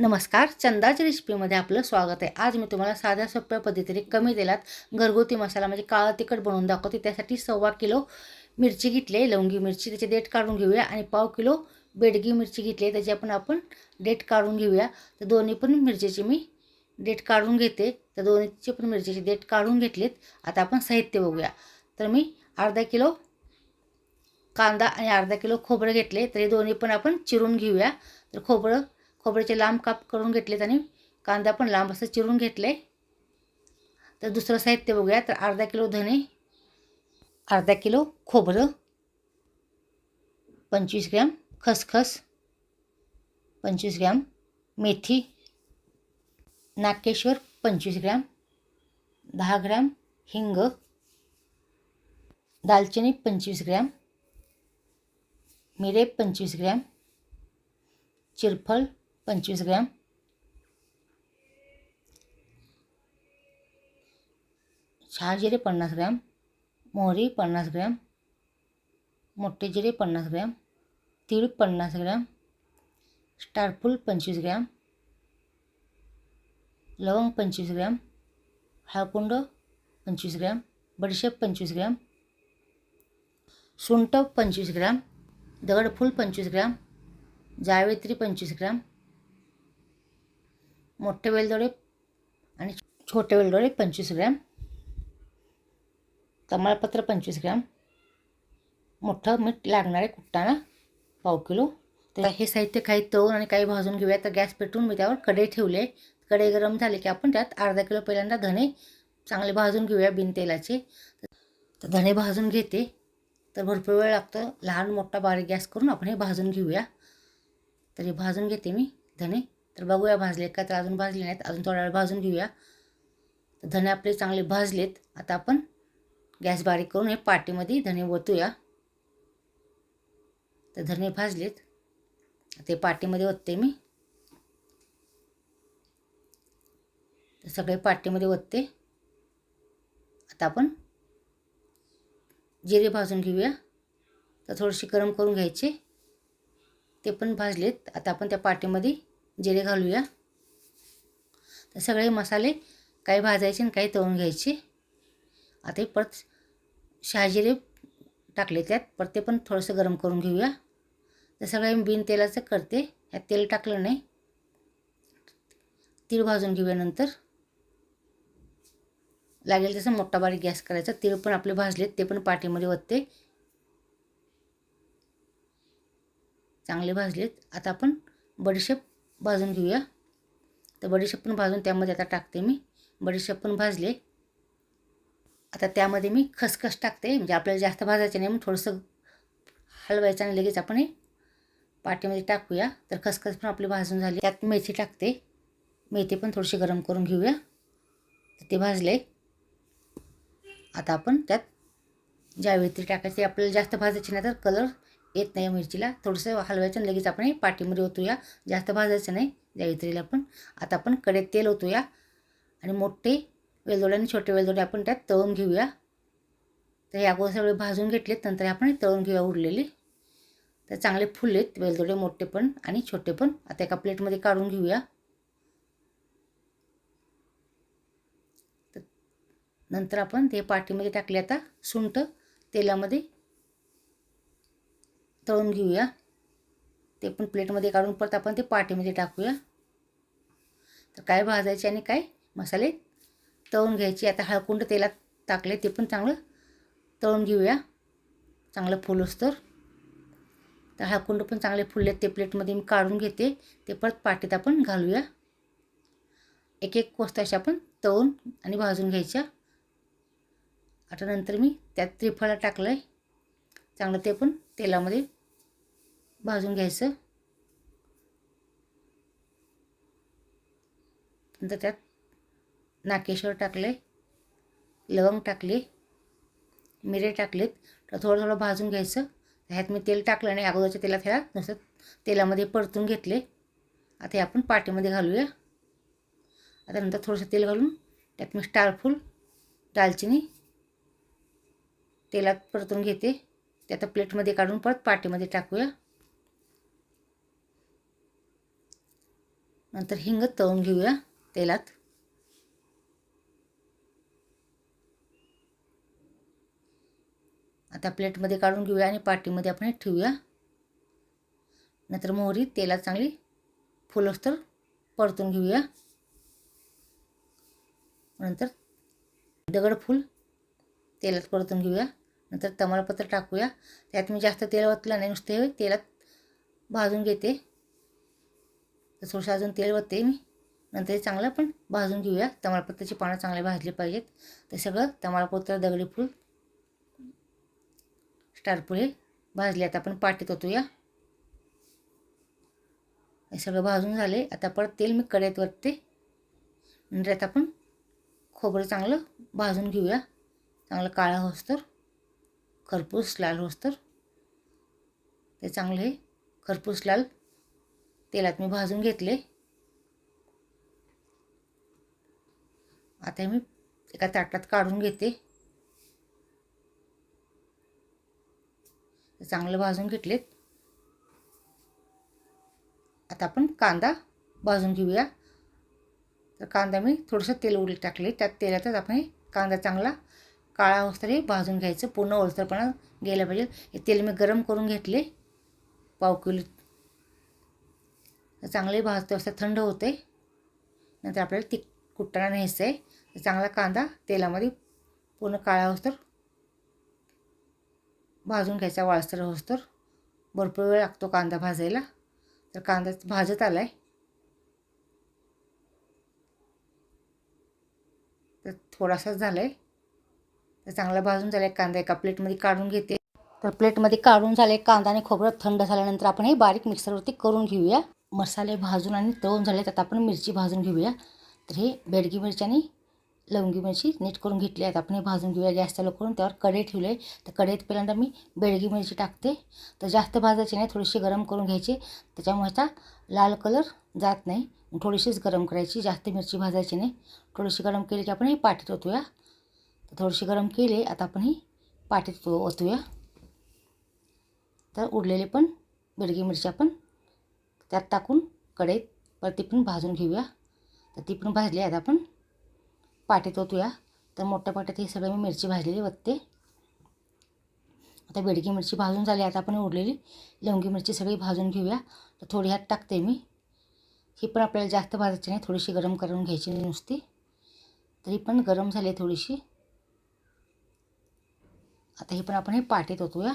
नमस्कार चंदाच्या रेसिपीमध्ये आपलं स्वागत आहे. आज मी तुम्हाला साध्या सोप्या पद्धतीने कमी तेलात घरगुती मसाला म्हणजे काळं तिखट बनवून दाखवते. त्यासाठी सव्वा किलो मिरची घेतली आहे लवंगी मिरची त्याचे देठ काढून घेऊया. आणि पाव किलो बेडगी मिरची घेतली त्याची आपण आपण डेट काढून घेऊया. तर दोन्ही पण मिरचीची मी डेट काढून घेते. तर दोन्हीचे पण मिरचीचे देठ काढून घेतलेत. आता आपण साहित्य बघूया. तर मी अर्धा किलो कांदा आणि अर्धा किलो खोबरं घेतले. तर हे दोन्ही पण आपण चिरून घेऊया. तर खोबरं खोबऱ्याचे लांब काप करून घेतलेत आणि कांदा पण लांब असं चिरून घेतले तर दुसरं साहित्य बघूया. तर अर्धा किलो धने अर्धा किलो खोबरं पंचवीस ग्रॅम खसखस पंचवीस ग्रॅम मेथी नाकेश्वर पंचवीस ग्रॅम दहा ग्रॅम हिंग दालचिनी पंचवीस ग्रॅम मिरे पंचवीस ग्रॅम चिरफळ पंचवीस ग्रॅम. शहाजिरे पन्नास ग्रॅम मोहरी पन्नास ग्रॅम मोठे जिरे पन्नास ग्रॅम तीळ पन्नास ग्रॅम स्टारफूल पंचवीस ग्रॅम लवंग पंचवीस ग्रॅम हळकुंड पंचवीस ग्रॅम बडीशेप पंचवीस ग्रॅम सुंठ पंचवीस ग्रॅम दगडफूल पंचवीस ग्रॅम जावेत्री पंचवीस ग्रॅम मोठे वेलदोडे आणि छोटे वेलदोडे पंचवीस ग्रॅम तमालपत्र पंचवीस ग्रॅम मोठं मीठ लागणारे कुट्टाणा पाव किलो. तर हे साहित्य काही तळून आणि काही भाजून घेऊया. तर गॅस पेटवून मी त्यावर कढई ठेवले. कढई गरम झाले की आपण त्यात अर्धा किलो पहिल्यांदा धणे चांगले भाजून घेऊया बिन तेलाचे. तर धणे भाजून घेते. तर भरपूर वेळ लागतो. लहान मोठा बारीक गॅस करून आपण हे भाजून घेऊया. तर हे भाजून घेते मी धणे. तर बघूया भाजले का? तर अजून भाजले नाहीत. अजून थोडा वेळ भाजून घेऊया. तर धणे आपले चांगले भाजलेत. आता आपण गॅस बारीक करून हे पाटीमध्ये धणे ओतूया. तर धणे भाजलेत. ते पाटीमध्ये ओतते मी. तर सगळे पाटीमध्ये ओतते. आता आपण जिरे भाजून घेऊया. तर थोडेसे गरम करून घ्यायचे. ते पण भाजलेत. आता आपण त्या पाटीमध्ये जिरे घालूया. तर सगळे मसाले काही भाजायचे आणि काही तळून घ्यायचे. आता परत शहाजिरे टाकले त्यात. परत ते पण थोडंसं गरम करून घेऊया. तर सगळे बिन तेलाचं करते. ह्यात तेल टाकलं नाही. तीळ भाजून घेऊया नंतर. लागेल तसं मोठा बारीक गॅस करायचा. तीळ पण आपले भाजलेत ते पण पाठीमध्ये ओतते. चांगले भाजलेत. आता आपण बडीशेप भाजून घेऊया. तर बडीशेप पण भाजून त्यामध्ये आता टाकते मी. बडीशेप पण भाजले. आता त्यामध्ये मी खसखस टाकते. म्हणजे आपल्याला जास्त भाजायचं नाही मग थोडंसं हलवायचं आणि लगेच आपण हे पाट्यामध्ये टाकूया. तर खसखस पण आपली भाजून झाली. त्यात मेथी टाकते. मेथी पण थोडीशी गरम करून घेऊया. तर ते भाजले. आता आपण त्यात जावेत्री टाकायची आपल्याला जास्त भाजायची नाही तर कलर येत नाही मिरचीला थोडंसं हलवायचं लगेच आपण हे पाटीमध्ये ओतूया. जास्त भाजायचं नाही जावित्रीला पण. आता आपण कडेत तेल ओतूया आणि मोठे वेलदोडे आणि छोटे वेलदोडे आपण त्यात तळून घेऊया. तर हे अगोदर सगळे भाजून घेतलेत नंतर आपण तळून घेऊया उरलेले. तर चांगले फुललेत वेलदोडे मोठे पण आणि छोटे पण. आता एका प्लेटमध्ये काढून घेऊया. तर नंतर आपण ते पाठीमध्ये टाकले आता सुंठ तेलामध्ये. तळून घेऊया. ते पण प्लेटमध्ये काढून परत आपण ते पाटीमध्ये टाकूया. तर काय भाजायचे आणि काय मसाले तळून घ्यायचे. आता हळकुंड तेलात टाकले ते पण चांगलं तळून घेऊया. चांगलं फुलूस तर तर हळकुंड पण चांगले फुलले ते प्लेटमध्ये मी काढून घेते. ते परत पाटीत आपण घालूया. एक एक कोस्ताशी आपण तळून आणि भाजून घ्यायच्या. आता नंतर मी त्यात त्रिफळा टाकलं आहे चांगलं ते पण तेलामध्ये भाजून घ्यायचं. नंतर त्यात नाकेश्वर टाकले लवंग टाकले मिरे टाकलेत. तर थोडं थोडं भाजून घ्यायचं. ह्यात मी तेल टाकलं नाही अगोदरच्या तेलात ह्या नुसतं तेलामध्ये परतून घेतले. आता हे आपण पाटीमध्ये घालूया. आता नंतर थोडंसं तेल घालून त्यात मी स्टारफूल दालचिनी तेलात परतून घेते. ते आता प्लेटमध्ये काढून परत पाटीमध्ये टाकूया. नंतर हिंग तळून घेऊया तेलात. आता प्लेटमध्ये काढून घेऊया आणि पाटीमध्ये आपण हे ठेवूया. नंतर मोहरी तेलात चांगली फुलस्तर परतून घेऊया. नंतर दगडफूल तेलात परतून घेऊया. नंतर तमालपत्र टाकूया. त्यात मी जास्त तेल ओतलं नाही नुसते तेलात भाजून घेते. तर थोडंसं अजून तेल ओतते मी नंतर हे चांगलं पण भाजून घेऊया. तमालपत्त्याची पानं चांगले भाजले पाहिजेत. ते सगळं तमालपत्र दगडी फूल स्टारपुळे हे भाजले. आता आपण पाटीत ओतूया हे सगळं भाजून झाले. आता परत तेल मी कढईत वरते. नंतर आता आपण खोबरं चांगलं भाजून घेऊया. चांगलं काळा होस्तर खरपूस लाल होस्तर ते चांगलं हे खरपूस लाल तेलात मी भाजून घेतले. आता मी एका ताटात काढून घेते. चांगलं भाजून घेतलेत. आता आपण कांदा भाजून घेऊया. तर कांदा मी थोडंसं तेल उडले टाकले. त्यात तेलातच आपण हे कांदा चांगला काळा हे भाजून घ्यायचं. पूर्ण ओलसरपणा गेला पाहिजे. हे तेल मी गरम करून घेतले. पाव किलो चांगले भाजते असं थंड होते. नंतर आपल्याला ती कुटणं न्यायचं आहे चांगला कांदा तेलामध्ये पूर्ण काळा होस्तर भाजून घ्यायचा वाळसर होस्तर भरपूर वेळ लागतो कांदा भाजायला. तर कांदा भाजत आला आहे तर थोडासाच झाला आहे तर चांगला भाजून झाला आहे कांदा. एका प्लेटमध्ये काढून घेते. तर प्लेटमध्ये काढून झाले कांदा आणि खोबरं थंड झाल्यानंतर आपण हे बारीक मिक्सरवरती करून घेऊया. मसाले भाजून आणि तळून झाले तर आपण मिरची भाजून घेऊया. तर हे बेडगी मिरची आणि लवंगी मिरची नीट करून घेतली आहेत. आपण हे भाजून घेऊया गॅस चालू करून. त्यावर कढई ठेवले आहे. तर कढईत पहिल्यांदा मी बेडगी मिरची टाकते. तर जास्त भाजायची नाही थोडीशी गरम करून घ्यायची. त्याच्यामुळे आता लाल कलर जात नाही. थोडीशीच गरम करायची. जास्त मिरची भाजायची नाही. थोडीशी गरम केली की आपण हे पाटीत ओतूया. तर थोडीशी गरम केली आता आपण ही पाटीत ओतूया. तर उरलेले पण बेडगी मिरची आपण त्यात टाकून कढईत परत ती पण भाजून घेऊया. तर ती पण भाजली आता आपण. पाटीत ओतूया तर मोठ्या पाट्यात ही सगळं मी मिरची भाजलेली वत्ते. आता बेडगी मिरची भाजून झाली आता आपण उरलेली लवंगी मिरची सगळी भाजून घेऊया. तर थोडी ह्यात टाकते मी. ही पण आपल्याला जास्त भाजायची नाही थोडीशी गरम करून घ्यायची नुसती. तरी पण गरम झाली थोडीशी. आता ही पण आपण हे पाटीत ओतूया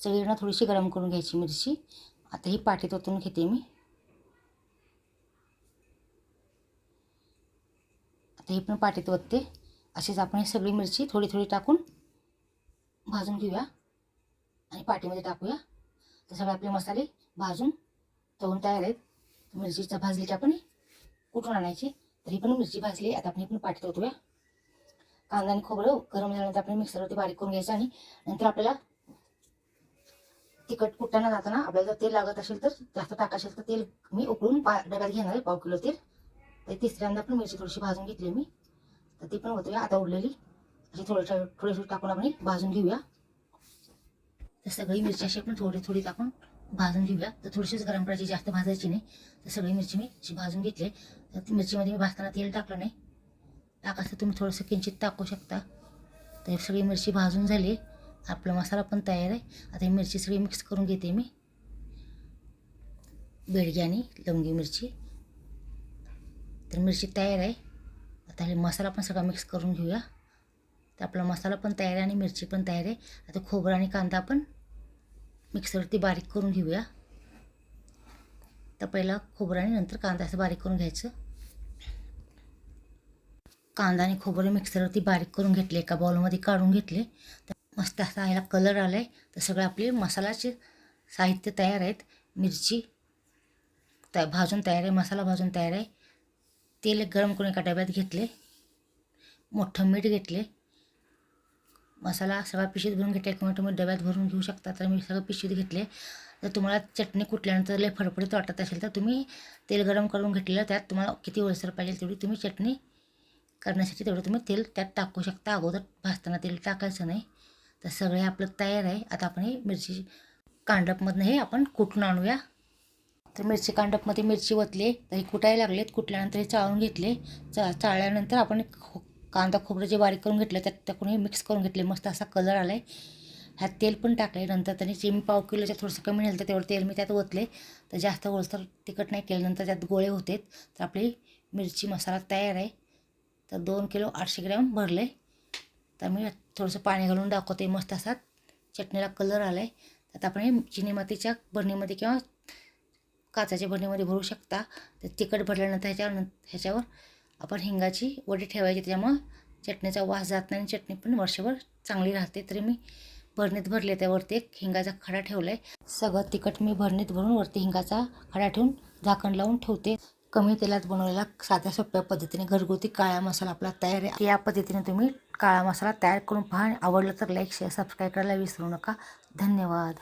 सगळीकडनं थोडीशी गरम करून घ्यायची मिरची. आता ही पाठीत ओतून घेते मी. आता ही पण पाठीत ओतते अशीच आपण ही सगळी मिरची थोडी थोडी टाकून भाजून घेऊया आणि पाठीमध्ये टाकूया. तर सगळे आपले मसाले भाजून तळून तयार आहेत. मिरचीचा भाजली की आपण कुठून आणायची? तरी पण मिरची भाजली आता आपण ही पण पाठीत ओतूया कांदा आणि खोबरं गरम झाल्यानंतर आपण मिक्सरवरती बारीक करून घ्यायचं आणि नंतर आपल्याला तिखट कुट्टाना जाताना आपल्याला जर तेल लागत असेल तर जास्त टाकायचं असेल तर तेल मी उकळून पा डब्यात घेणार आहे पाव किलो तेल. तर तिसऱ्यांदा पण मिरची थोडीशी भाजून घेतली मी. तर ती पण होते आता उरलेली. अशी थोडी थोडीशी टाकून आपण भाजून घेऊया. तर सगळी मिरची अशी आपण थोडी थोडी टाकून भाजून घेऊया. तर थोडीशीच गरम करायची जास्त भाजायची नाही. तर सगळी मिरची मी अशी भाजून घेतली. तर ती मिरचीमध्ये मी भाजताना तेल टाकलं नाही. टाकायचं तुम्ही थोडंसं किंचित टाकू शकता. तर सगळी मिरची भाजून झाली. आपला मसाला पण तयार आहे. आता ही मिरची सगळी मिक्स करून घेते मी. बेडगी आणि लवंगी मिरची. तर मिरची तयार आहे. आता हे मसाला पण सगळा मिक्स करून घेऊया. तर आपला मसाला पण तयार आहे आणि मिरची पण तयार आहे. आता खोबरं आणि कांदा पण मिक्सरवरती बारीक करून घेऊया. तर पहिला खोबरं आणि नंतर कांदा असं बारीक करून घ्यायचं. कांदा आणि खोबरं मिक्सरवरती बारीक करून घेतले. एका बॉलमध्ये काढून घेतले. तर मस्त असा ह्याला कलर आला आहे तर सगळं आपले मसालाचे साहित्य तयार आहेत. मिरची त्या भाजून तयार आहे मसाला भाजून तयार आहे. तेल गरम करून एका डब्यात घेतले. मोठं मीठ घेतले. मसाला सगळा पिशवीत भरून घेतले. किंवा तुम्ही डब्यात भरून घेऊ शकता तर मी सगळं पिशवीत घेतले. तर तुम्हाला चटणी कुठल्यानंतर लय फडफडीत वाटत असेल तर तुम्ही तेल गरम करून घेतलेलं त्यात तुम्हाला किती ओलसर पाहिजे तेवढी तुम्ही चटणी करण्यासाठी तेवढं तुम्ही तेल त्यात टाकू शकता. अगोदर भाजताना तेल टाकायचं नाही. तर सगळे आपलं तयार आहे. आता आपण हे मिरची कांडपमधनं हे आपण कुटून आणूया. तर मिरची कांडपमध्ये मिरची ओतले तर हे कुटायला लागलेत. कुटल्यानंतर हे चाळून घेतले. चा चाळल्यानंतर आपण खो कांदा खोबरं जे बारीक करून घेतलं त्यात टाकून हे मिक्स करून घेतले. मस्त असा कलर आला आहे ह्यात तेल पण टाकले नंतर त्यांनी जे मी पाव किलोच्या थोडंसं कमी नेलं तर तेवढं तेल मी त्यात ओतले. तर जास्त ओलसर तिखट नाही केलं. नंतर त्यात गोळे होते तर आपली मिरची मसाला तयार आहे. तर दोन किलो आठशे ग्रॅम भरले. तर मी थोडंसं पाणी घालून दाखवते मस्त असा चटणीला कलर आला आहे आता आपण हे चिनी मातीच्या भरणीमध्ये किंवा काचाच्या भरणीमध्ये भरू शकता. तर तिखट भरल्यानंतर ह्याच्यावर ह्याच्यावर आपण हिंगाची वडी ठेवायची. त्याच्यामुळं चटणीचा वास जात नाही आणि चटणी पण वर्षभर चांगली राहते. तरी मी भरणीत भरले त्यावरती एक हिंगाचा खडा ठेवला आहे सगळं तिखट मी भरणीत भरून वरती हिंगाचा खडा ठेवून झाकण लावून ठेवते. कमी तेलात बनवलेला साध्या सोप्या पद्धतीने घरगुती काळा मसाला आपला तयार आहे. या पद्धतीने तुम्ही काळा मसाला तयार करून पहा आवडलं तर लाईक शेअर सबस्क्राईब करायला विसरू नका. धन्यवाद.